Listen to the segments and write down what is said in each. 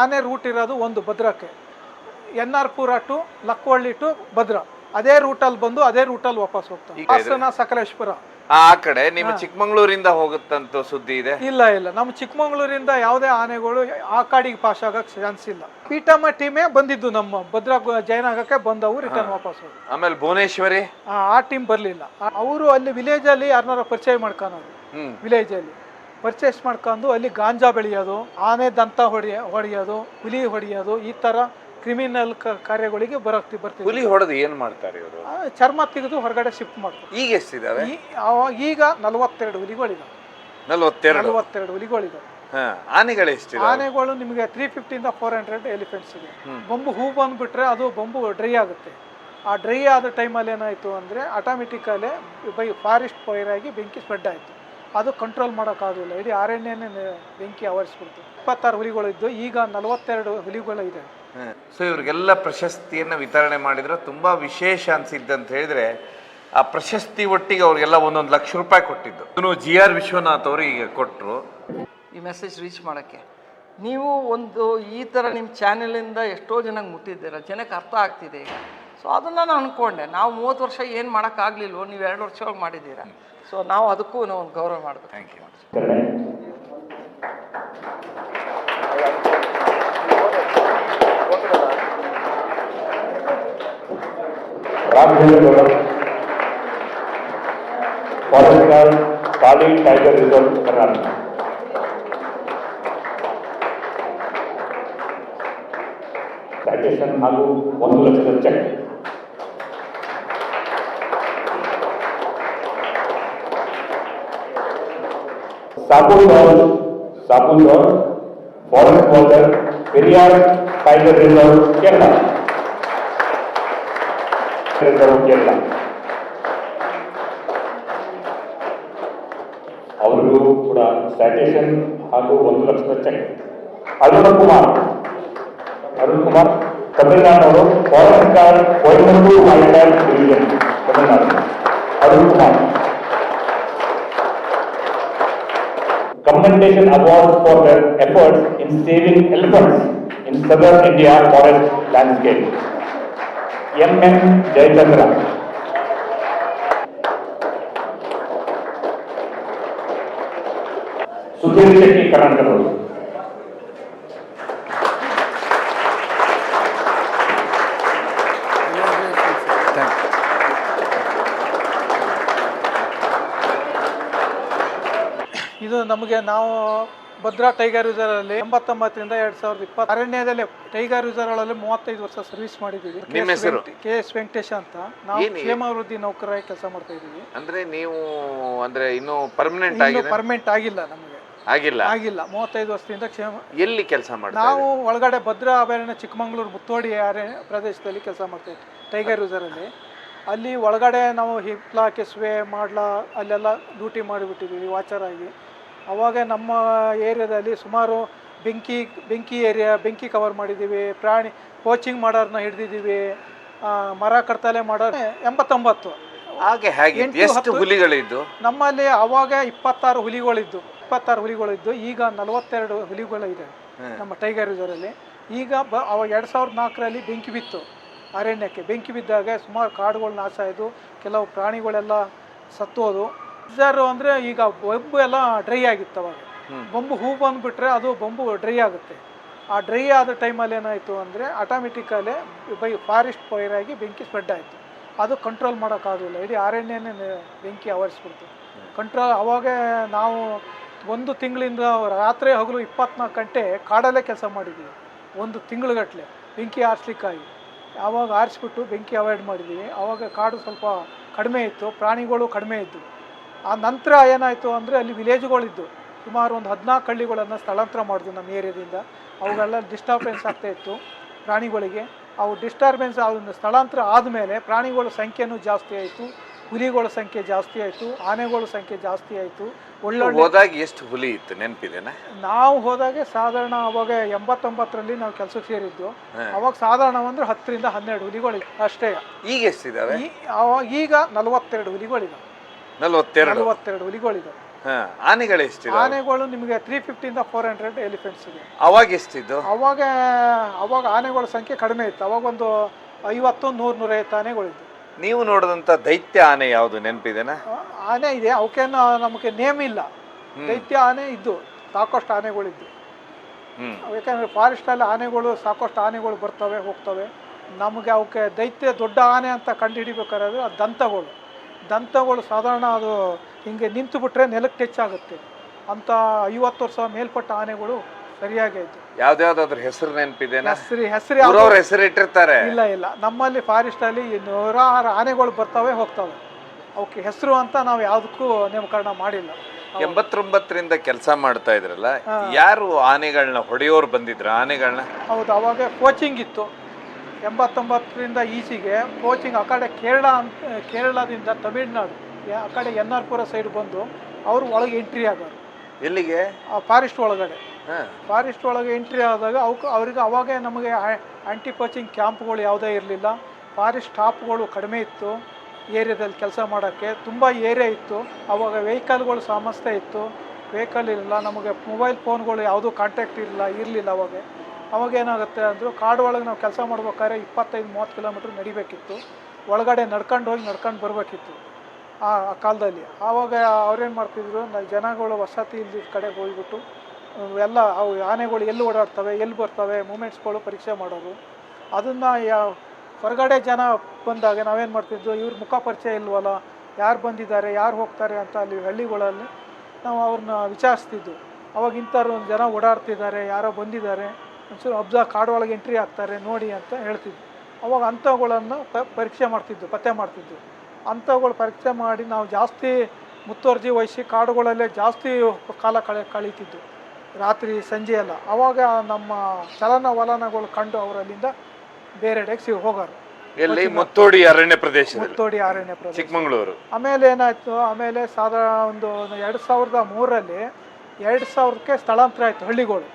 ಆನೆ ರೂಟ್ ಇರೋದು ಒಂದು ಭದ್ರಕ್ಕೆ. N R Pura to Lakkavalli to Bhadra. ಅದೇ ರೂಟಲ್ಲಿ ಬಂದು ಅದೇ ರೂಟಲ್ಲಿ ವಾಪಸ್ ಹೋಗ್ತಾರೆ ಹಾಸನ ಸಕಲೇಶ್ಪುರ. ಆ ಕಡೆ ನಿಮ್ಮ ಚಿಕ್ಕಮಂಗ್ಳೂರಿಂದ ಹೋಗುತ್ತಂತ ಸುದ್ದಿ ಇದೆ? ಇಲ್ಲ ಇಲ್ಲ. ನಮ್ಮ ಚಿಕ್ಕಮಂಗ್ಳೂರಿಂದ ಯಾವುದೇ ಆನೆಗಳು ಆ ಕಾಡಿಗೆ ಪಾಸ್ ಆಗಕ್ಕೆ ಚಾನ್ಸ್ ಇಲ್ಲ. ಪೀಠಮ್ಮ ಟೀಮೇ ಬಂದಿದ್ದು ನಮ್ಮ ಭದ್ರ ಜೈನ್ ಜಯನಗರಕ್ಕೆ ಬಂದವು ರಿಟರ್ನ್ ವಾಪಸ್ ಹೋದ್ರು. ಆಮೇಲೆ ಭುವನೇಶ್ವರಿ? ಆ ಟೀಮ್ ಬರಲಿಲ್ಲ. ಅವರು ಅಲ್ಲಿ ವಿಲೇಜಲ್ಲಿ ಯಾರನ್ನಾರ ಪರಿಚಯ ಮಾಡ್ಕೊಳೋದು ವಿಲೇಜ್ ವಿಲೇಜಲ್ಲಿ ಪರ್ಚೇಸ್ ಮಾಡ್ಕೊಂಡು ಅಲ್ಲಿ ಗಾಂಜಾ ಬೆಳೆಯೋದು ಆನೆ ದಂತ ಹೊಡೆಯ ಹೊಡೆಯೋದು ಹುಲಿ ಹೊಡೆಯೋದು ಈ ಥರ ಕ್ರಿಮಿನಲ್ ಕಾರ್ಯಗಳಿಗೆ ಬರೋಕ್ತಿ ಬರ್ತೀವಿ ಹುಲಿ ಹೊಡೆದು ಏನು ಮಾಡ್ತಾರೆ ಇವರು? ಚರ್ಮ ತೆಗೆದು ಹೊರಗಡೆ ಶಿಫ್ಟ್ ಮಾಡ್ತಾರೆ. ಈಗ ಎಷ್ಟಿದಾವೆ? ಈಗ ನಲವತ್ತೆರಡು ಹುಲಿಗಳಿವೆ ನಲ್ವತ್ತೆರಡು? ನಲವತ್ತೆರಡು ಹುಲಿಗಳಿವೆ ಆನೆಗಳು ಎಷ್ಟು ಆನೆಗಳು ನಿಮಗೆ ತ್ರೀ ಫಿಫ್ಟಿಯಿಂದ ಫೋರ್ ಹಂಡ್ರೆಡ್ ಎಲಿಫೆಂಟ್ಸ್ ಇದೆ. ಬೊಂಬು ಹೂ ಬಂದ್ಬಿಟ್ರೆ ಅದು ಬೊಂಬು ಡ್ರೈ ಆಗುತ್ತೆ. ಆ ಡ್ರೈ ಆದ ಟೈಮಲ್ಲಿ ಏನಾಯಿತು ಅಂದರೆ ಆಟೋಮೆಟಿಕಲ್ಲೇ ಬೈ ಫಾರೆಸ್ಟ್ ಫೈರ್ ಆಗಿ ಬೆಂಕಿ ಸ್ಪ್ರೆಡ್ ಆಯಿತು. ಅದು ಕಂಟ್ರೋಲ್ ಮಾಡೋಕ್ಕಾಗಲಿಲ್ಲ ಇಡೀ ಅರಣ್ಯನೇ ಬೆಂಕಿ ಆವರಿಸ್ಬಿಡ್ತು. ಇಪ್ಪತ್ತಾರು ಹುಲಿಗಳಿದ್ದು ಈಗ ನಲವತ್ತೆರಡು ಹುಲಿಗಳು ಇದೆ. ಸೊ ಇವ್ರಿಗೆಲ್ಲ ಪ್ರಶಸ್ತಿಯನ್ನು ವಿತರಣೆ ಮಾಡಿದ್ರೆ ತುಂಬ ವಿಶೇಷ ಅಂತ ಹೇಳಿದ್ರೆ ಆ ಪ್ರಶಸ್ತಿ ಒಟ್ಟಿಗೆ ಅವ್ರಿಗೆಲ್ಲ ಒಂದೊಂದು ಲಕ್ಷ ರೂಪಾಯಿ ಕೊಟ್ಟಿದ್ದು. ಇನ್ನು ಜಿ ಆರ್ ವಿಶ್ವನಾಥ್ ಅವರು ಈಗ ಕೊಟ್ಟರು ಈ ಮೆಸೇಜ್ ರೀಚ್ ಮಾಡೋಕ್ಕೆ. ನೀವು ಒಂದು ಈ ಥರ ನಿಮ್ಮ ಚಾನೆಲಿಂದ ಎಷ್ಟೋ ಜನಕ್ಕೆ ಮುಟ್ಟಿದ್ದೀರ ಜನಕ್ಕೆ ಅರ್ಥ ಆಗ್ತಿದೆ ಈಗ. ಸೊ ಅದನ್ನು ನಾನು ಅಂದ್ಕೊಂಡೆ ನಾವು ಮೂವತ್ತು ವರ್ಷ ಏನು ಮಾಡೋಕ್ಕಾಗಲಿಲ್ವೋ ನೀವು ಎರಡು ವರ್ಷ ಒಳಗೆ ಮಾಡಿದ್ದೀರಾ. ಸೊ ನಾವು ಅದಕ್ಕೂ ನಾವು ಒಂದು ಗೌರವ ಮಾಡಬೇಕು. Thank you Raghavendra Gowda forest guard Kali tiger reserve Karnataka. Citation ಹಾಗೂ ಒಂದು ಲಕ್ಷದ cheque. Sabun Goud forest watcher Periyar tiger reserve Kerala reserve Kerala ಅವರಿಗೂ ಕೂಡ ಸ್ಯಾಟೇಷನ್ ಹಾಗೂ ಒಂದು ಲಕ್ಷದ cheque Aruna Kumar. Arun Kumar Tamil Nadu forest guard Coimbatore Tamil Nadu. commendation award for their efforts in saving elephants in southern India forest landscape. M.N. Jayachandra. Sudhir Shetty ಕರ್ನಾಟಕದವರು ನಾವು Bhadra tiger ರಿಸರ್ವಲ್ಲಿ ಎಂಬತ್ತೊಂಬತ್ತರಿಂದ ಎರಡ್ ಸಾವಿರದ ಇಪ್ಪತ್ತು ಅರಣ್ಯದಲ್ಲಿ ಟೈಗರ್ ರಿಸರ್ವ್ಗಳಲ್ಲಿ ಮೂವತ್ತೈದು ವರ್ಷ ಸರ್ವಿಸ್ ಮಾಡಿದ್ದೀವಿ. ನಿಮ್ಮ ಹೆಸರು? ಕೆ ಎಸ್ ವೆಂಕಟೇಶ ಅಂತ. ನಾವು ಏನು? ಕ್ಷೇಮಾಭಿವೃದ್ಧಿ ನೌಕರಾಗಿ ಕೆಲಸ ಮಾಡ್ತಾ ಇದ್ದೀವಿ. ಅಂದ್ರೆ ನೀವು ಅಂದ್ರೆ ಇನ್ನು ಪರ್ಮನೆಂಟ್ ಇನ್ನು ಆಗಿದೆ ಪರ್ಮನೆಂಟ್ ಆಗಿಲ್ಲ ನಮಗೆ. ಆಗಿಲ್ಲ? ಆಗಿಲ್ಲ. ಮೂವತ್ತೈದು ವರ್ಷದಿಂದ ಕ್ಷೇಮ ಎಲ್ಲಿ ಕೆಲಸ ಮಾಡಿ ನಾವು ಒಳಗಡೆ ಭದ್ರಾ ಅಭಯಾರಣ್ಯ ಚಿಕ್ಕಮಂಗ್ಳೂರು ಮುತ್ತೋಡಿ ಅರಣ್ಯ ಪ್ರದೇಶದಲ್ಲಿ ಕೆಲಸ ಮಾಡ್ತಾ ಇದ್ದೀವಿ ಟೈಗರ್ ರಿಸರ್ವಲ್ಲಿ ಅಲ್ಲಿ ಒಳಗಡೆ ನಾವು ಹಿಪ್ಲ ಕೆಸುವೆ ಮಾಡ್ಲ ಅಲ್ಲೆಲ್ಲ ಡ್ಯೂಟಿ ಮಾಡಿಬಿಟ್ಟಿದ್ದೀವಿ ವಾಚರ್ ಆಗಿ ಅವಾಗ ನಮ್ಮ ಏರಿಯಾದಲ್ಲಿ ಸುಮಾರು ಬೆಂಕಿ ಬೆಂಕಿ ಏರಿಯಾ ಬೆಂಕಿ ಕವರ್ ಮಾಡಿದ್ದೀವಿ ಪ್ರಾಣಿ ಕೋಚಿಂಗ್ ಮಾಡೋರನ್ನ ಹಿಡ್ದಿದ್ದೀವಿ ಮರ ಕಡ್ತಲೆ ಮಾಡೋರು ಎಂಬತ್ತೊಂಬತ್ತು. ಹಾಗೆ ಹೇಗೆ. ಎಷ್ಟು ಹುಲಿಗಳಿದ್ದು? ನಮ್ಮಲ್ಲಿ ಅವಾಗ ಇಪ್ಪತ್ತಾರು ಹುಲಿಗಳಿದ್ದು ಇಪ್ಪತ್ತಾರು ಹುಲಿಗಳಿದ್ದು ಈಗ ನಲವತ್ತೆರಡು ಹುಲಿಗಳಿದೆ ನಮ್ಮ ಟೈಗರ್ ರಿಸರ್ವಲ್ಲಿ ಈಗ ಬ ಅವಾಗ ಎರಡು ಸಾವಿರದ ನಾಲ್ಕರಲ್ಲಿ ಬೆಂಕಿ ಬಿತ್ತು ಅರಣ್ಯಕ್ಕೆ. ಬೆಂಕಿ ಬಿದ್ದಾಗ ಸುಮಾರು ಕಾಡುಗಳು ನಾಶ ಆಯಿತು ಕೆಲವು ಪ್ರಾಣಿಗಳೆಲ್ಲ ಸತ್ತೋದು. ರಿಸರ್ವ್ ಅಂದರೆ ಈಗ ಬೊಂಬು ಎಲ್ಲ ಡ್ರೈ ಆಗಿತ್ತು ಅವಾಗ. ಬೊಂಬು ಹೂ ಬಂದುಬಿಟ್ರೆ ಅದು ಬೊಂಬು ಡ್ರೈ ಆಗುತ್ತೆ. ಆ ಡ್ರೈ ಆದ ಟೈಮಲ್ಲಿ ಏನಾಯಿತು ಅಂದರೆ ಆಟೋಮೆಟಿಕಲ್ಲೇ ಬೈ ಫಾರೆಸ್ಟ್ ಫೈರ್ ಆಗಿ ಬೆಂಕಿ ಸ್ಪ್ರೆಡ್ ಆಯಿತು. ಅದು ಕಂಟ್ರೋಲ್ ಮಾಡೋಕ್ಕಾಗಲಿಲ್ಲ. ಇಡೀ ಅರಣ್ಯನೇ ಬೆಂಕಿ ಆವರಿಸ್ಬಿಡ್ತು. ಕಂಟ್ರೋಲ್ ಅವಾಗ ನಾವು ಒಂದು ತಿಂಗಳಿಂದ ರಾತ್ರಿ ಹಗಲು ಇಪ್ಪತ್ನಾಲ್ಕು ಗಂಟೆ ಕಾಡಲ್ಲೇ ಕೆಲಸ ಮಾಡಿದ್ದೀವಿ ಒಂದು ತಿಂಗಳುಗಟ್ಟಲೆ ಬೆಂಕಿ ಆರಿಸ್ಲಿಕ್ಕಾಗಿ. ಆವಾಗ ಆರಿಸ್ಬಿಟ್ಟು ಬೆಂಕಿ ಅವಾಯ್ಡ್ ಮಾಡಿದ್ದೀವಿ ಆವಾಗ ಕಾಡು ಸ್ವಲ್ಪ ಕಡಿಮೆ ಇತ್ತು. ಪ್ರಾಣಿಗಳು ಕಡಿಮೆ ಇದ್ದವು ಆ ನಂತರ ಏನಾಯಿತು ಅಂದರೆ ಅಲ್ಲಿ ವಿಲೇಜ್ಗಳಿದ್ದು ಸುಮಾರು ಒಂದು ಹದಿನಾಲ್ಕು ಹಳ್ಳಿಗಳನ್ನು ಸ್ಥಳಾಂತರ ಮಾಡಿದ್ವು ನಮ್ಮ ಏರಿಯಾದಿಂದ. ಅವುಗಳೆಲ್ಲ ಡಿಸ್ಟರ್ಬೆನ್ಸ್ ಆಗ್ತಾ ಇತ್ತು ಪ್ರಾಣಿಗಳಿಗೆ. ಅವು ಡಿಸ್ಟರ್ಬೆನ್ಸ್ ಅದನ್ನು ಸ್ಥಳಾಂತರ ಆದಮೇಲೆ ಪ್ರಾಣಿಗಳ ಸಂಖ್ಯೆನೂ ಜಾಸ್ತಿ ಆಯಿತು. ಹುಲಿಗಳ ಸಂಖ್ಯೆ ಜಾಸ್ತಿ ಆಯಿತು. ಆನೆಗಳ ಸಂಖ್ಯೆ ಜಾಸ್ತಿ ಆಯಿತು. ಒಳ್ಳೊಳ್ಳೆ ಹೋದಾಗ ಎಷ್ಟು ಹುಲಿ ಇತ್ತು? ನೆನಪಿದೆನಾ? ನಾವು ಹೋದಾಗೆ ಸಾಧಾರಣ ಅವಾಗ ಎಂಬತ್ತೊಂಬತ್ತರಲ್ಲಿ ನಾವು ಕೆಲಸಕ್ಕೆ ಸೇರಿದ್ದು. ಅವಾಗ ಸಾಧಾರಣ ಅಂದ್ರೆ ಹತ್ತರಿಂದ ಹನ್ನೆರಡು ಹುಲಿಗಳಿವೆ ಅಷ್ಟೇ. ಈಗ ಎಷ್ಟಿದಾವೆ? ಈಗ ನಲವತ್ತೆರಡು ಹುಲಿಗಳಿವೆ ನಲ್ವತ್ತೆರಡು. ನಲವತ್ತೆರಡು ಹುಲಿಗಳಿವೆ ಹಾ ಆನೆಗಳು ಎಷ್ಟಿದೆ ಆನೆಗಳು ನಿಮಗೆ ತ್ರೀ ಫಿಫ್ಟಿಯಿಂದ ಫೋರ್ ಹಂಡ್ರೆಡ್ ಎಲಿಫೆಂಟ್ಸ್ ಇದೆ. ಅವಾಗ ಎಷ್ಟಿದ್ದು? ಅವಾಗ ಅವಾಗ ಆನೆಗಳ ಸಂಖ್ಯೆ ಕಡಿಮೆ ಇತ್ತು. ಅವಾಗ ಒಂದು ಐವತ್ತು ನೂರು ನೂರೈವತ್ತು ಆನೆಗಳಿದ್ದು ನೀವು ನೋಡಿದಂತ ದೈತ್ಯ ಆನೆ ಯಾವುದು? ನೆನಪಿದೆನಾ? ಆನೆ ಇದೆ. ಅವಕ್ಕೇನು ನಮಗೆ ನೇಮ್ ಇಲ್ಲ. ದೈತ್ಯ ಆನೆ ಇದ್ದು ಸಾಕಷ್ಟು ಆನೆಗಳಿದ್ದು. ಯಾಕಂದರೆ ಫಾರೆಸ್ಟಲ್ಲಿ ಆನೆಗಳು ಸಾಕಷ್ಟು ಆನೆಗಳು ಬರ್ತವೆ ಹೋಗ್ತವೆ. ನಮಗೆ ಅವಕ್ಕೆ ದೈತ್ಯ ದೊಡ್ಡ ಆನೆ ಅಂತ ಕಂಡುಹಿಡಿಬೇಕಾದ್ರೆ ಅದು ದಂತಗಳು. ದಂತಗಳು ಸಾಧಾರಣ ಅದು ಹಿಂಗೆ ನಿಂತು ಬಿಟ್ರೆ ನೆಲಕ್ಕೆ ಟಚ್ ಆಗುತ್ತೆ. ಅಂತ ಐವತ್ತು ವರ್ಷ ಮೇಲ್ಪಟ್ಟ ಆನೆಗಳು ಸರಿಯಾಗಿ ಆಯ್ತು ಯಾವ್ದಾದ್ರು ಹೆಸರು ನೆನಪಿದೆ ಹೆಸರು ಇಟ್ಟಿರ್ತಾರೆ. ಇಲ್ಲ ಇಲ್ಲ. ನಮ್ಮಲ್ಲಿ ಫಾರೆಸ್ಟ್ ಅಲ್ಲಿ ನೂರಾರು ಆನೆಗಳು ಬರ್ತಾವೆ ಹೋಗ್ತವೆ. ಅವಕ್ಕೆ ಹೆಸರು ಅಂತ ನಾವು ಯಾವುದಕ್ಕೂ ನೇಮಕರಣ ಮಾಡಿಲ್ಲ. ಎಂಬತ್ತೊಂಬತ್ತರಿಂದ ಕೆಲಸ ಮಾಡ್ತಾ ಇದ್ರಲ್ಲ ಯಾರು ಆನೆಗಳನ್ನ ಹೊಡೆಯೋರು ಬಂದಿದ್ರ ಆನೆಗಳನ್ನ ಹೌದು ಅವಾಗ ಕೋಚಿಂಗ್ ಇತ್ತು. ಎಂಬತ್ತೊಂಬತ್ತರಿಂದ ಈಚೆಗೆ ಕೋಚಿಂಗ್ ಆ ಕಡೆ ಕೇರಳ ಅಂತ ಕೇರಳದಿಂದ ತಮಿಳ್ನಾಡು ಆ ಕಡೆ ಎನ್ ಆರ್ ಪುರ ಸೈಡ್ ಬಂದು ಅವರು ಒಳಗೆ ಎಂಟ್ರಿ ಆಗೋರು ಎಲ್ಲಿಗೆ? ಆ ಫಾರೆಸ್ಟ್ ಒಳಗಡೆ. ಫಾರೆಸ್ಟ್ ಒಳಗೆ ಎಂಟ್ರಿ ಆದಾಗ ಅವಕ್ಕೆ ಅವ್ರಿಗೆ ಅವಾಗೇ ನಮಗೆ ಆಂಟಿ ಕೋಚಿಂಗ್ ಕ್ಯಾಂಪ್ಗಳು ಯಾವುದೇ ಇರಲಿಲ್ಲ. ಫಾರೆಸ್ಟ್ ಸ್ಟಾಪ್ಗಳು ಕಡಿಮೆ ಇತ್ತು. ಏರಿಯಾದಲ್ಲಿ ಕೆಲಸ ಮಾಡೋಕ್ಕೆ ತುಂಬ ಏರಿಯಾ ಇತ್ತು. ಅವಾಗ ವೆಹಿಕಲ್ಗಳು ಸಮಸ್ಯೆ ಇತ್ತು. ವೆಹಿಕಲ್ ಇರಲಿಲ್ಲ. ನಮಗೆ ಮೊಬೈಲ್ ಫೋನ್ಗಳು ಯಾವುದೂ ಕಾಂಟ್ಯಾಕ್ಟ್ ಇರಲಿಲ್ಲ ಇರಲಿಲ್ಲ ಅವಾಗ. ಅವಾಗ ಏನಾಗುತ್ತೆ ಅಂದರು ಕಾಡು ಒಳಗೆ ನಾವು ಕೆಲಸ ಮಾಡ್ಬೇಕಾದ್ರೆ ಇಪ್ಪತ್ತೈದು, ಮೂವತ್ತು ಕಿಲೋಮೀಟ್ರ್ ನಡಿಬೇಕಿತ್ತು. ಒಳಗಡೆ ನಡ್ಕೊಂಡು ಹೋಗಿ ನಡ್ಕೊಂಡು ಬರಬೇಕಿತ್ತು ಆ ಆ ಕಾಲದಲ್ಲಿ. ಆವಾಗ ಅವ್ರೇನು ಮಾಡ್ತಿದ್ರು ಜನಗಳು ವಸತಿ ಇಲ್ಲದ ಕಡೆಗೆ ಹೋಗ್ಬಿಟ್ಟು ಎಲ್ಲ ಅವು ಆನೆಗಳು ಎಲ್ಲಿ ಓಡಾಡ್ತವೆ, ಎಲ್ಲಿ ಬರ್ತವೆ, ಮೂಮೆಂಟ್ಸ್ಗಳು ಪರೀಕ್ಷೆ ಮಾಡೋರು. ಅದನ್ನು ಯಾವ ಹೊರಗಡೆ ಜನ ಬಂದಾಗ ನಾವೇನು ಮಾಡ್ತಿದ್ವು, ಇವ್ರ ಮುಖ ಪರಿಚಯ ಇಲ್ವಲ್ಲ, ಯಾರು ಬಂದಿದ್ದಾರೆ, ಯಾರು ಹೋಗ್ತಾರೆ ಅಂತ ಅಲ್ಲಿ ಹಳ್ಳಿಗಳಲ್ಲಿ ನಾವು ಅವ್ರನ್ನ ವಿಚಾರಿಸ್ತಿದ್ವು. ಅವಾಗ ಇಂಥವ್ರು ಒಂದು ಜನ ಓಡಾಡ್ತಿದ್ದಾರೆ, ಯಾರೋ ಬಂದಿದ್ದಾರೆ. ಒಂಚೂರು ಅಬ್ಸ ಕಾಡೊಳಗೆ ಎಂಟ್ರಿ ಆಗ್ತಾರೆ ನೋಡಿ ಅಂತ ಹೇಳ್ತಿದ್ವಿ ಅವಾಗ ಅಂಥವುಗಳನ್ನು ಪ ಪರೀಕ್ಷೆ ಮಾಡ್ತಿದ್ದು ಪತ್ತೆ ಮಾಡ್ತಿದ್ದು ಅಂಥವುಗಳು ಪರೀಕ್ಷೆ ಮಾಡಿ ನಾವು ಜಾಸ್ತಿ ಮುತ್ತುವರ್ಜಿ ವಹಿಸಿ ಕಾಡುಗಳಲ್ಲೇ ಜಾಸ್ತಿ ಕಾಲ ಕಳೆ ಕಳೀತಿದ್ದು ರಾತ್ರಿ ಸಂಜೆ ಎಲ್ಲ. ಅವಾಗ ನಮ್ಮ ಚಲನವಲನಗಳು ಕಂಡು ಅವರಲ್ಲಿಂದ ಬೇರೆಡೆಗೆ ಸಿ ಹೋಗೋರು. ಎಲ್ಲಿ? ಮುತ್ತೋಡಿ ಅರಣ್ಯ ಪ್ರದೇಶ ಮುತ್ತೋಡಿ ಅರಣ್ಯ ಪ್ರದೇಶ. ಚಿಕ್ಕಮಗಳೂರು. ಆಮೇಲೆ ಏನಾಯ್ತು? ಆಮೇಲೆ ಸಾಧಾರಣ ಒಂದು ಎರಡು ಸಾವಿರದ ಮೂರರಲ್ಲಿ ಎರಡು ಸಾವಿರಕ್ಕೆ ಸ್ಥಳಾಂತರ ಆಯಿತು ಹಳ್ಳಿಗಳು.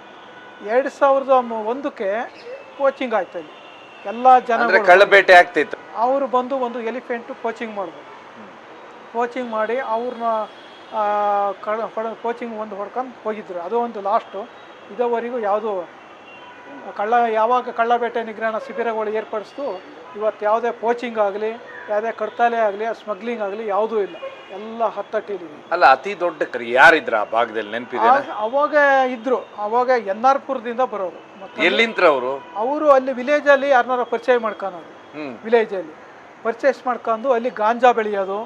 ಎರಡು ಸಾವಿರದ ಒಂದಕ್ಕೆ ಕೋಚಿಂಗ್ ಆಯ್ತು ಅಲ್ಲಿ ಎಲ್ಲ ಅಂದ್ರೆ ಜನ ಕಳ್ಳಬೇಟೆ ಆಗ್ತಿತ್ತು. ಅವರು ಬಂದು ಒಂದು ಎಲಿಫೆಂಟು ಕೋಚಿಂಗ್ ಮಾಡಿದ್ರು. ಕೋಚಿಂಗ್ ಮಾಡಿ ಅವ್ರನ್ನ ಕಳ ಕೋಚಿಂಗ್ ಒಂದು ಹೊಡ್ಕೊಂಡು ಹೋಗಿದ್ರು. ಅದು ಒಂದು ಲಾಸ್ಟು ಇದುವರೆಗೂ ಯಾವುದು ಕಳ್ಳ ಯಾವಾಗ ಕಳ್ಳಬೇಟೆ ನಿಗ್ರಹಣ ಶಿಬಿರಗಳು ಏರ್ಪಡಿಸ್ತು ಇವತ್ತು ಯಾವುದೇ ಕೋಚಿಂಗ್ ಆಗಲಿ ಯಾವುದೇ ಕಡ್ತಾಲೆ ಆಗಲಿ ಸ್ಮಗ್ಲಿಂಗ್ ಆಗಲಿ ಯಾವುದೂ ಇಲ್ಲ. ಎಲ್ಲ ಹತ್ತಟ್ಟಿದ್ದೀವಿ ಅಲ್ಲ ಅತಿ ದೊಡ್ಡ ಕರಿ ಯಾರಿದ್ರ ಆ ಭಾಗದಲ್ಲಿ ನೆನಪಿದೆ ಅವಾಗ ಇದ್ರು. ಅವಾಗ ಎನ್ ಆರ್ ಪುರದಿಂದ ಬರೋರು. ಮತ್ತೆ ಎಲ್ಲಿಂತ್ರ ಅವರು ಅವರು ಅಲ್ಲಿ ವಿಲೇಜಲ್ಲಿ ಯಾರನ್ನಾರ ಪರಿಚಯ ಮಾಡ್ಕೊಳೋದು ವಿಲೇಜ್ ವಿಲೇಜಲ್ಲಿ ಪರ್ಚೇಸ್ ಮಾಡ್ಕೊಂಡು ಅಲ್ಲಿ ಗಾಂಜಾ ಬೆಳೆಯೋದು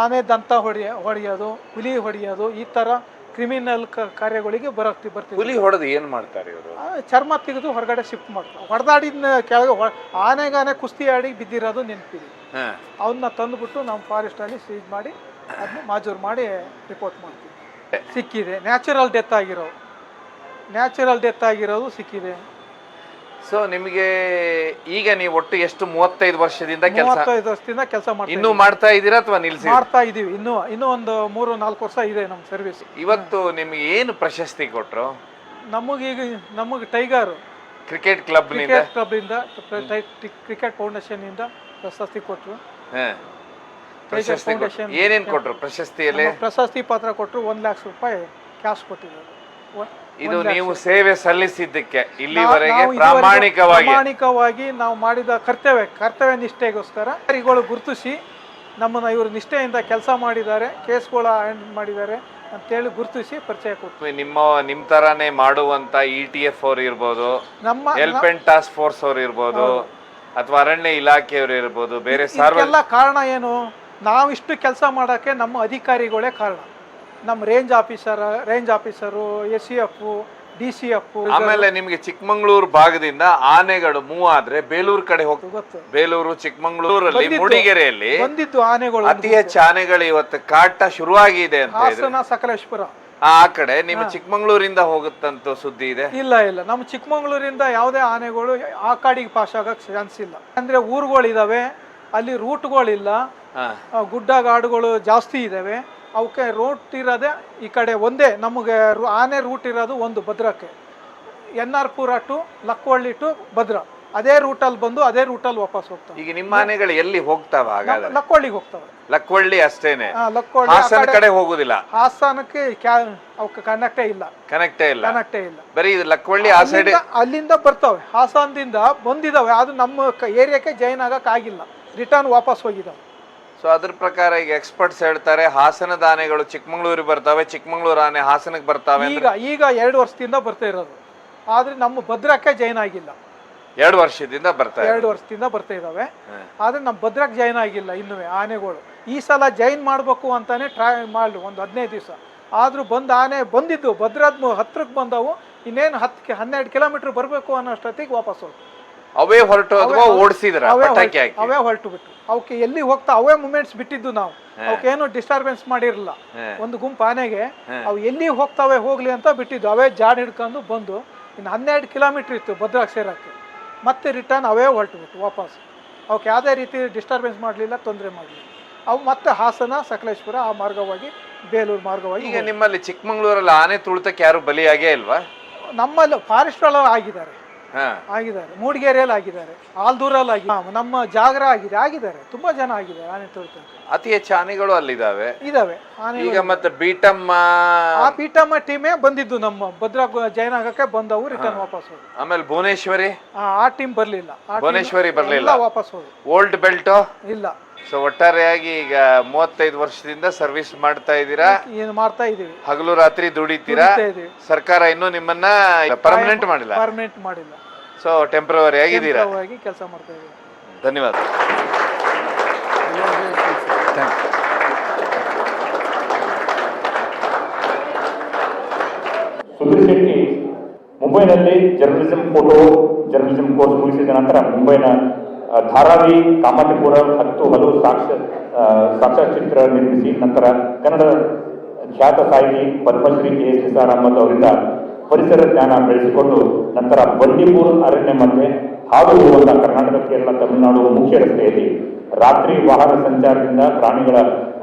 ಆನೆ ದಂತ ಹೊಡೆಯ ಹೊಡೆಯೋದು ಹುಲಿ ಹೊಡೆಯೋದು ಈ ಥರ ಕ್ರಿಮಿನಲ್ ಕಾರ್ಯಗಳಿಗೆ ಬರಕ್ತಿ ಬರ್ತೀವಿ ಹುಲಿ ಹೊಡೆದು ಏನು ಮಾಡ್ತಾರೆ ಇವರು? ಆ, ಚರ್ಮ ತೆಗೆದು ಹೊರಗಡೆ ಶಿಫ್ಟ್ ಮಾಡ್ತಾರೆ. ಹೊಡೆದಾಡಿದ ಕೆಳಗೆ ಹೊ- ಆನೆಗಾನೆ ಕುಸ್ತಿ ಆಡಿ ಬಿದ್ದಿರೋದು ನೆನಪಿದೆ. ಹಾ. ಅವನ್ನ ತಂದುಬಿಟ್ಟು ನಮ್ಮ ಫಾರೆಸ್ಟಲ್ಲಿ ಸೀಜ್ ಮಾಡಿ ಅದನ್ನ ಮಾಜೂರು ಮಾಡಿ ರಿಪೋರ್ಟ್ ಮಾಡ್ತೀವಿ. ಸಿಕ್ಕಿದೆ. ನ್ಯಾಚುರಲ್ ಡೆತ್ ಆಗಿರೋ ನ್ಯಾಚುರಲ್ ಡೆತ್ ಆಗಿರೋದು ಸಿಕ್ಕಿದೆ. ಸೊ ನಿಮಗೆ ಈಗ ನೀವು ಒಟ್ಟು ಎಷ್ಟು ಮೂವತ್ತೈದು ವರ್ಷದಿಂದ ಕೆಲಸ ಮೂವತ್ತೈದು ವರ್ಷದಿಂದ ಕೆಲಸ ಮಾಡ್ತೀವಿ ಇನ್ನೂ ಮಾಡ್ತಾ ಇದ್ದೀರಾ ಅಥವಾ ನಿಲ್ಸಿ ಮಾಡ್ತಾ ಇದೀವಿ ಇನ್ನೂ ಇನ್ನೂ ಒಂದು ಮೂರು ನಾಲ್ಕು ವರ್ಷ ಇದೆ ನಮ್ಮ ಸರ್ವಿಸ್ ಇವತ್ತು ನಿಮಗೆ ಏನು ಪ್ರಶಸ್ತಿ ಕೊಟ್ರು? ನಮಗೀಗ ನಮಗೆ ಟೈಗರ್ ಕ್ರಿಕೆಟ್ ಕ್ಲಬ್ ಕ್ರಿಕೆಟ್ ಕ್ಲಬ್ನಿಂದ ಕ್ರಿಕೆಟ್ ಫೌಂಡೇಶನ್ ಪ್ರಶಸ್ತಿ ಕೊಟ್ಟರು ಹಾ. ಪ್ರಶಸ್ತಿ. ಏನೇನು ಕೊಟ್ಟರು ಪ್ರಶಸ್ತಿಯಲ್ಲಿ? ಪ್ರಶಸ್ತಿ ಪಾತ್ರ ಕೊಟ್ಟರು ಒಂದು ಲಕ್ಷ ರೂಪಾಯಿ ಕ್ಯಾಶ್ ಕೊಟ್ಟಿದ್ದಾರೆ. ಇದು ನೀವು ಸೇವೆ ಸಲ್ಲಿಸಿದ್ದಕ್ಕೆ ಇಲ್ಲಿವರೆಗೆ ನಾವು ಇದುವರೆಗೆ ಪ್ರಾಮಾಣಿಕವಾಗಿ. ಪ್ರಾಮಾಣಿಕವಾಗಿ ನಾವು ಮಾಡಿದ ಕರ್ತವ್ಯ ಕರ್ತವ್ಯ ನಿಷ್ಠೆಗೋಸ್ಕರ ಇವುಗಳು ಗುರುತಿಸಿ ನಮ್ಮನ್ನು ಇವರು ನಿಷ್ಠೆಯಿಂದ ಕೆಲಸ ಮಾಡಿದ್ದಾರೆ ಕೇಸ್ಗಳ ಹ್ಯಾಂಡ್ ಮಾಡಿದ್ದಾರೆ ಅಂತೇಳಿ ಗುರುತಿಸಿ ಪರಿಚಯ ಕೊಟ್ಟು. ನಿಮ್ಮ ನಿಮ್ ತರಾನೇ ಮಾಡುವಂತ ಇ ಟಿ ಎಫ್ ಅವ್ರು ಇರ್ಬೋದು ನಮ್ಮ ಹೆಲ್ಪ್ ಅಂಡ್ ಟಾಸ್ಕ್ ಫೋರ್ಸ್ ಅವ್ರು ಇರ್ಬೋದು ಅಥವಾ ಅರಣ್ಯ ಇಲಾಖೆಯವರು ಇರ್ಬೋದು ಬೇರೆ ಸಾರ್ವಜನಿಕ ಇದಕ್ಕೆಲ್ಲ ಕಾರಣ ಏನು? ನಾವಿಷ್ಟು ಕೆಲಸ ಮಾಡೋಕ್ಕೆ ನಮ್ಮ ಅಧಿಕಾರಿಗಳೇ ಕಾರಣ. ನಮ್ಮ range officer range officer S C F D C F ಆಮೇಲೆ ನಿಮ್ಗೆ ಚಿಕ್ಕಮಂಗ್ಳೂರು ಭಾಗದಿಂದ ಆನೆಗಳು ಮೂವ್ ಆದ್ರೆ ಬೇಲೂರು ಕಡೆ ಹೋಗ್ತದೆ ಬೇಲೂರು ಚಿಕ್ಕಮಂಗ್ಳೂರಲ್ಲಿ ಮೂಡಿಗೆರೆಯಲ್ಲಿ ಬಂದಿತ್ತು ಆನೆಗಳು ಅತಿ ಹೆಚ್ಚು ಆನೆಗಳು ಇವತ್ತು ಕಾಟ ಶುರುವಾಗಿದೆ ಅಂತ ಹಾಸನ ಸಕಲೇಶ್ಪುರ. ಆ ಕಡೆ ನಿಮ್ಮ ಚಿಕ್ಕಮಂಗ್ಳೂರಿಂದ ಹೋಗುತ್ತಂತ ಸುದ್ದಿ ಇದೆ? ಇಲ್ಲ ಇಲ್ಲ. ನಮ್ಮ ಚಿಕ್ಕಮಂಗ್ಳೂರಿಂದ ಯಾವುದೇ ಆನೆಗಳು ಆ ಕಾಡಿಗೆ ಪಾಸ್ ಆಗಕ್ಕೆ ಚಾನ್ಸ್ ಇಲ್ಲ. ಅಂದ್ರೆ ಊರುಗಳಿದಾವೆ ಅಲ್ಲಿ ರೂಟ್ಗಳಿಲ್ಲ ಗುಡ್ಡ ಗಾಡುಗಳು ಜಾಸ್ತಿ ಇದ್ದಾವೆ ಅವಕ್ಕೆ ರೂಟ್ ಇರೋದೇ ಈ ಕಡೆ ಒಂದೇ ನಮಗೆ ರೂ ಆನೆ ರೂಟ್ ಇರೋದು ಒಂದು ಭದ್ರಕ್ಕೆ. N R Pura to Lakkavalli to Bhadra. ಅದೇ ರೂಟಲ್ಲಿ ಬಂದು ಅದೇ ರೂಟಲ್ಲಿ ವಾಪಸ್ ಹೋಗ್ತಾವೆ. ಈಗ ನಿಮ್ಮ ಆನೆಗಳು ಎಲ್ಲಿ ಹೋಗ್ತಾವ ಹಾಗಾದ್ರೆ ಲಕ್ವಳ್ಳಿಗೆ ಹೋಗ್ತವೆ. ಲಕ್ವಳ್ಳಿ ಅಷ್ಟೇನೆ. ಆ, ಹಾಸನ ಕಡೆ- ಕಡೆ ಹೋಗುದಿಲ್ಲ. ಹಾಸನಕ್ಕೆ ಕ್ಯಾ ಅವಕ್ಕೆ ಕನೆಕ್ಟೇ ಇಲ್ಲ. ಕನೆಕ್ಟೇ ಇಲ್ಲ. ಕನೆಕ್ಟೇ ಇಲ್ಲ. ಬರೀ ಇದು ಲಕ್ವಳ್ಳಿ ಆ ಸೈಡ್ ಅಲ್ಲಿಂದ- ಬರ್ತಾವೆ ಬರ್ತವೆ. ಹಾಸನದಿಂದ ಬಂದಿದಾವೆ. ಅದು ನಮ್ಮ ಏರಿಯಾಕ್ಕೆ ಜೈನ್ ಆಗಕ್ಕಾಗಿಲ್ಲ ರಿಟರ್ನ್ ವಾಪಸ್ ಹೋಗಿದಾವೆ. ಸೊ ಅದ್ರ ಪ್ರಕಾರ ಈಗ ಎಕ್ಸ್ಪರ್ಟ್ಸ್ ಹೇಳ್ತಾರೆ ಹಾಸನದ ಆನೆಗಳು ಚಿಕ್ಕಮಂಗ್ಳೂರಿಗೆ ಬರ್ತಾವೆ ಚಿಕ್ಕಮಂಗ್ಳೂರು ಆನೆ ಹಾಸನಕ್ಕೆ ಬರ್ತಾವೆ ಈಗ ಈಗ ಎರಡು ವರ್ಷದಿಂದ ಬರ್ತಾ ಇರೋದು. ಆದ್ರೆ ನಮ್ಮ ಭದ್ರಕ್ಕೆ ಜೈನ್ ಆಗಿಲ್ಲ. ಎರಡು ವರ್ಷದಿಂದ ಬರ್ತಾ ಎರಡು ವರ್ಷದಿಂದ ಬರ್ತಾ ಇದಾವೆ ಆದ್ರೆ ನಮ್ಮ ಭದ್ರಕ್ಕೆ ಜೈನ್ ಆಗಿಲ್ಲ ಇನ್ನು ಆನೆಗಳು. ಈ ಸಲ ಜೈನ್ ಮಾಡಬೇಕು ಅಂತಾನೆ ಟ್ರೈ ಮಾಡಿ ಒಂದು ಹದಿನೈದು ದಿವಸ. ಆದ್ರೂ ಬಂದ ಆನೆ ಬಂದಿದ್ದು ಭದ್ರದ ಹತ್ರಕ್ಕೆ ಬಂದವು. ಇನ್ನೇನು ಹತ್ತು ಹನ್ನೆರಡು ಕಿಲೋಮೀಟರ್ ಬರಬೇಕು ಅನ್ನೋಷ್ಟೊತ್ತಿಗೆ ವಾಪಸ್ ಹೋಗ್ತು ಅವೇ ಹೊರಟು ಅಥವಾ ಓಡಿಸಿದ್ರ ಅವೇ ಪಟಾಕಿ ಹೊರ್ಟು- ಹಾಕಿ. ಅವೇ ಹೊರಟು ಬಿಟ್ಟು ಅವಕ್ಕೆ ಎಲ್ಲಿ ಹೋಗ್ತಾ ಅವೇ ಮೂಮೆಂಟ್ಸ್ ಬಿಟ್ಟಿದ್ದು ನಾವು. ಅವಕ್ಕೇನು ಡಿಸ್ಟರ್ಬೆನ್ಸ್ ಮಾಡಿರಲಿಲ್ಲ. ಒಂದು ಗುಂಪು ಆನೆಗೆ ಅವು ಎಲ್ಲಿ ಹೋಗ್ತಾವೆ ಹೋಗ್ಲಿ ಅಂತ ಬಿಟ್ಟಿದ್ದು. ಅವೇ ಜಾಡ್ ಹಿಡ್ಕೊಂಡು ಬಂದು ಇನ್ನು ಹನ್ನೆರಡು ಕಿಲೋಮೀಟರ್ ಇತ್ತು ಭದ್ರಾಕ್ ಸೇರಕ್ಕೆ ಮತ್ತೆ ರಿಟರ್ನ್ ಅವೇ ಹೊರಟು ಬಿಟ್ಟು ವಾಪಸ್. ಅವಕ್ಕೆ ಯಾವುದೇ ರೀತಿ ಡಿಸ್ಟರ್ಬೆನ್ಸ್ ಮಾಡಲಿಲ್ಲ ತೊಂದರೆ ಮಾಡಲಿಲ್ಲ. ಅವು ಮತ್ತೆ ಹಾಸನ ಸಕಲೇಶ್ಪುರ ಆ ಮಾರ್ಗವಾಗಿ ಬೇಲೂರು ಮಾರ್ಗವಾಗಿ ಈಗ ನಿಮ್ಮಲ್ಲಿ ಚಿಕ್ಕಮಂಗ್ಳೂರಲ್ಲಿ ಆನೆ ತುಳಿತಕ್ಕೆ ಯಾರು ಬಲಿಯಾಗೇ ಇಲ್ವಾ? ನಮ್ಮಲ್ಲಿ ಫಾರೆಸ್ಟ್ ಒಳಗೆ ಆಗಿದ್ದಾರೆ. ಆಗಿದ್ದಾರೆ. ಮೂಡಿಗೆರೆಯಲ್ಲಿ ಆಗಿದ್ದಾರೆ. ಆಲ್ದೂರಲ್ಲಿ ಆಗಿ ನಮ್ಮ ಜಾಗರ ಆಗಿದೆ. ಆಗಿದ್ದಾರೆ. ತುಂಬಾ ಜನ ಆಗಿದೆ ಆನೆ ಅತಿ ಹೆಚ್ಚು ಆನೆಗಳು ಅಲ್ಲಿದ್ದಾವೆ. ಇದಾವೆ ಆನೆ ಈಗ ಮತ್ತೆ ಬೀಟಮ್ಮ ಆ ಬೀಟಮ್ಮ ಟೀಮೇ ಬಂದಿದ್ದು ನಮ್ಮ ಭದ್ರಾ ಜಯನಗರಕ್ಕೆ ಬಂದವು ರಿಟರ್ನ್ ವಾಪಸ್ ಹೋಗಿ. ಆಮೇಲೆ ಭುವನೇಶ್ವರಿ? ಆ ಟೀಮ್ ಬರ್ಲಿಲ್ಲ. ಆ team ಭುವನೇಶ್ವರಿ ಬರ್ಲಿಲ್ಲ. ಎಲ್ಲ ವಾಪಸ್ ಹೋಗಿ. ಓಲ್ಡ್ ಬೆಲ್ಟ್ ಇಲ್ಲ. ಸೊ ಒಟ್ಟಾರೆಯಾಗಿ ಈಗ ಮೂವತ್ತೈದು ವರ್ಷದಿಂದ ಸರ್ವಿಸ್ ಮಾಡ್ತಾ ಇದ್ದೀರಾ? ಏನು ಮಾಡ್ತಾ ಇದೀವಿ ಹಗಲು ರಾತ್ರಿ ದುಡಿತೀರಾ? ದುಡಿತಾ ಇದೀವಿ. ಸರ್ಕಾರ ಇನ್ನೂ ನಿಮ್ಮನ್ನ ಪರ್ಮನೆಂಟ್ ಮಾಡಿಲ್ಲ. ಪರ್ಮನೆಂಟ್ ಮಾಡಿಲ್ಲ. ಸೊ ಟೆಂಪ್ರವರಿ ಆಗಿದ್ದೀರಾ? ಆಗಿ ಕೆಲಸ ಮಾಡ್ತಾ ಇದ್ದೀವಿ. ಧನ್ಯವಾದ. ಸುಧೀರ್ ಶೆಟ್ಟಿ ಮುಂಬೈನಲ್ಲಿ ಜರ್ನಲಿಸಂ ಫೋಟೋ ಜರ್ನಲಿಸಂ ಕೋರ್ಸ್ ಮುಗಿಸಿದ ನಂತರ ಮುಂಬೈನ ಧಾರಾವಿ ಕಾಮಾಟಿಪುರ ಹತ್ತು ಹಲವು ಸಾಕ್ಷ ಸಾಕ್ಷ್ಯಚಿತ್ರ ನಿರ್ಮಿಸಿ ನಂತರ ಕನ್ನಡ ಖ್ಯಾತ ಸಾಹಿತಿ ಪದ್ಮಶ್ರೀ ಕೆ ಎಸ್ ನಿಸಾರ್ ಅಹಮದ್ ಅವರಿಂದ ಪರಿಸರ ಜ್ಞಾನ ಬೆಳೆಸಿಕೊಂಡು ನಂತರ ಬಂಡೀಪುರ್, ಅರಣ್ಯ ಮಧ್ಯೆ ಹಾದು ಹೋದ ಕರ್ನಾಟಕ, ಕೇರಳ, ತಮಿಳುನಾಡು ಮುಖ್ಯ ರಸ್ತೆಯಲ್ಲಿ ರಾತ್ರಿ ವಾಹನ ಸಂಚಾರದಿಂದ ಪ್ರಾಣಿಗಳ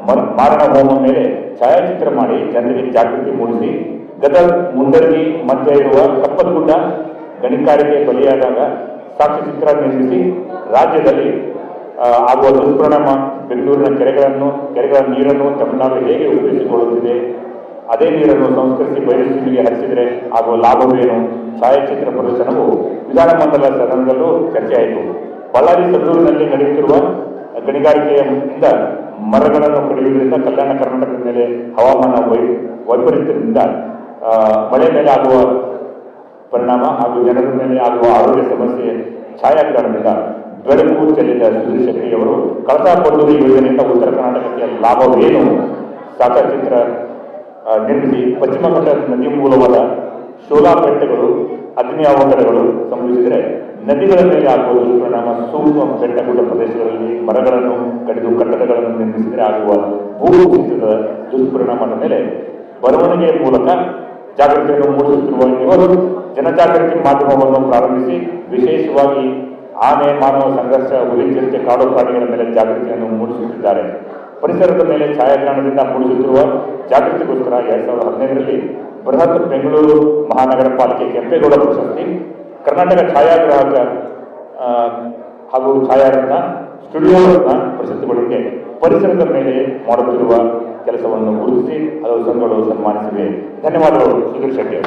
ಮರ- ಮಾರಣ ಹೋಮ ಮೇಲೆ ಛಾಯಾಚಿತ್ರ ಮಾಡಿ ಜನರಿಗೆ ಜಾಗೃತಿ ಮೂಡಿಸಿ, ಗದಗ ಮುಂದರಗಿ ಮಧ್ಯೆ ಇರುವ ಕಪ್ಪಲಗುಡ್ಡ ಗಣಿಗಾರಿಕೆ ಬಲಿಯಾದಾಗ ಸಾಕ್ಷ್ಯಚಿತ್ರ ನಿರ್ಮಿಸಿ ರಾಜ್ಯದಲ್ಲಿ ಆಗುವ ದುಷ್ಪರಿಣಾಮ ಬೆಂಗಳೂರಿನ ಕೆರೆಗಳನ್ನು, ಕೆರೆಗಳ ನೀರನ್ನು ತಮಿಳುನಾಡು ಹೇಗೆ ಉಪಯೋಗಿಸಿಕೊಳ್ಳುತ್ತಿದೆ ಅದೇ ನೀರನ್ನು ಸಂಸ್ಕರಿಸಿ ಬಯಲುಸೀಮೆಗೆ ಹರಿಸಿದರೆ ಆಗುವ ಲಾಭವೇನು? ಛಾಯಾಚಿತ್ರ ಪ್ರದರ್ಶನವು ವಿಧಾನಮಂಡಲ ಸದನದಲ್ಲೂ ಚರ್ಚೆಯಾಯಿತು. ಬಳ್ಳಾರಿ ಸದೂರಿನಲ್ಲಿ ನಡೆಯುತ್ತಿರುವ ಗಣಿಗಾರಿಕೆಯಿಂದ ಮರಗಳನ್ನು ಕಡಿಯುವುದರಿಂದ ಕಲ್ಯಾಣ ಕರ್ನಾಟಕದ ಮೇಲೆ ಹವಾಮಾನ ವೈ, ವೈಪರೀತ್ಯದಿಂದ ಮಳೆ ಮೇಲೆ ಆಗುವ ಪರಿಣಾಮ ಹಾಗೂ ಜನರ ಮೇಲೆ ಆಗುವ ಆರೋಗ್ಯ ಸಮಸ್ಯೆ ಛಾಯಾಗ್ರಹಣದಿಂದ ಬೆಳಕು ಚೆಲ್ಲಿದ ಸುಧೀರ್ ಶೆಟ್ಟಿಯವರು ಕಳಸಾ ಬಂಡೂರಿ ಯೋಜನೆಯಿಂದ ಉತ್ತರ ಕರ್ನಾಟಕಕ್ಕೆ ಲಾಭವೇನು? ಸಾಕ್ಷ್ಯಚಿತ್ರ ನಿರ್ಮಿಸಿ ಪಶ್ಚಿಮ ಘಟ್ಟ ನದಿ ಮೂಲವಾದ ಶೋಲಾ ಬೆಟ್ಟಗಳು, ಅಗ್ನಿ ಅವಘಡಗಳು ಸಂಭವಿಸಿದರೆ ನದಿಗಳ ಮೇಲೆ ಆಗುವ ದುಷ್ಪರಿಣಾಮ ಸೂಕ್ಷ್ಮ ಬೆಟ್ಟ ಗುಡ್ಡ ಪ್ರದೇಶಗಳಲ್ಲಿ ಮರಗಳನ್ನು ಕಡಿದು ಕಟ್ಟಡಗಳನ್ನು ನಿರ್ಮಿಸಿದರೆ ಆಗುವ ಭೂ ಕುಸಿತದ ದುಷ್ಪರಿಣಾಮದ ಮೇಲೆ ಬರವಣಿಗೆಯ ಮೂಲಕ ಜಾಗೃತಿಯನ್ನು ಮೂಡಿಸುತ್ತಿರುವ ಇವರು ಜನಜಾಗೃತಿ ಮಾಧ್ಯಮವನ್ನು ಪ್ರಾರಂಭಿಸಿ ವಿಶೇಷವಾಗಿ ಆನೆ, ಮಾನವ ಸಂಘರ್ಷ, ಹುಲಿ ಕಾಡು ಪ್ರಾಣಿಗಳ ಮೇಲೆ ಜಾಗೃತಿಯನ್ನು ಮೂಡಿಸುತ್ತಿದ್ದಾರೆ. ಪರಿಸರದ ಮೇಲೆ ಛಾಯಾಗ್ರಹಣದಿಂದ ಮೂಡಿಸುತ್ತಿರುವ ಜಾಗೃತಿಗೋಸ್ಕರ ಎರಡ್ ಸಾವಿರದ ಹದಿನೈದರಲ್ಲಿ ಬೃಹತ್ ಬೆಂಗಳೂರು ಮಹಾನಗರ ಪಾಲಿಕೆ ಕೆಂಪೇಗೌಡ ಪ್ರಶಸ್ತಿ, ಕರ್ನಾಟಕ ಛಾಯಾಗ್ರಾಹಕ ಹಾಗೂ ಛಾಯಾರತ್ನ ಸ್ಟುಡಿಯೋ ಪ್ರಶಸ್ತಿಗಳಿಗೆ ಪರಿಸರದ ಮೇಲೆ ಮಾಡುತ್ತಿರುವ ಕೆಲಸವನ್ನು ಗುರುತಿಸಿ, ಹಲವು ಸಂಘಗಳು ಸನ್ಮಾನಿಸಿವೆ. ಧನ್ಯವಾದಗಳು ಸುಧೀರ್ ಶೆಟ್ಟಿ